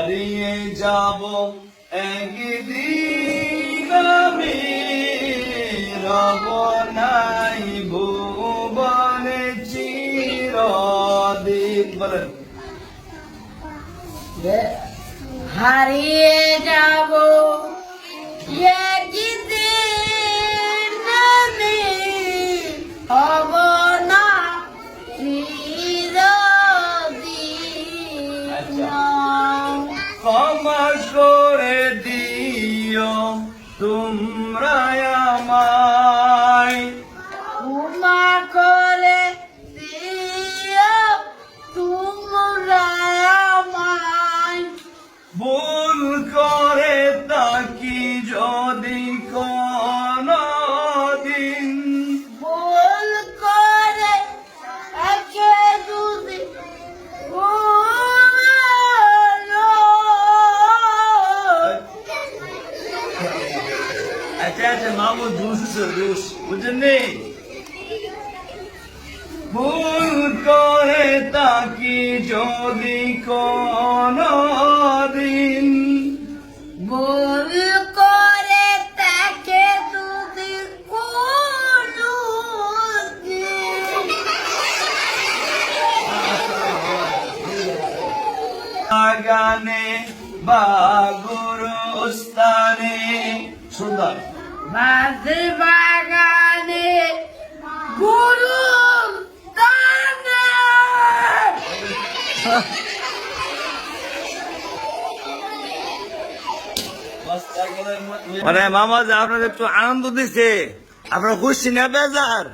হারিয়ে যাব একদিন আমি রব নাই ভুবনে চিরদিন। বলেন। হারিয়ে যাব একদিন আমি হব না চিরদিন। ক্ষমা করে আচ্ছা আচ্ছা মামু দুষ দুষ বুঝলি ভুল করে তাকি যদি কোনো দিন ভুল করে তাকে যদি কোনো দিন বাগানে বা গুরুস্থানে সুন্দর। মানে মামা যে আপনাদের একটু আনন্দ দিছে। আপনার খুশি না বেজার?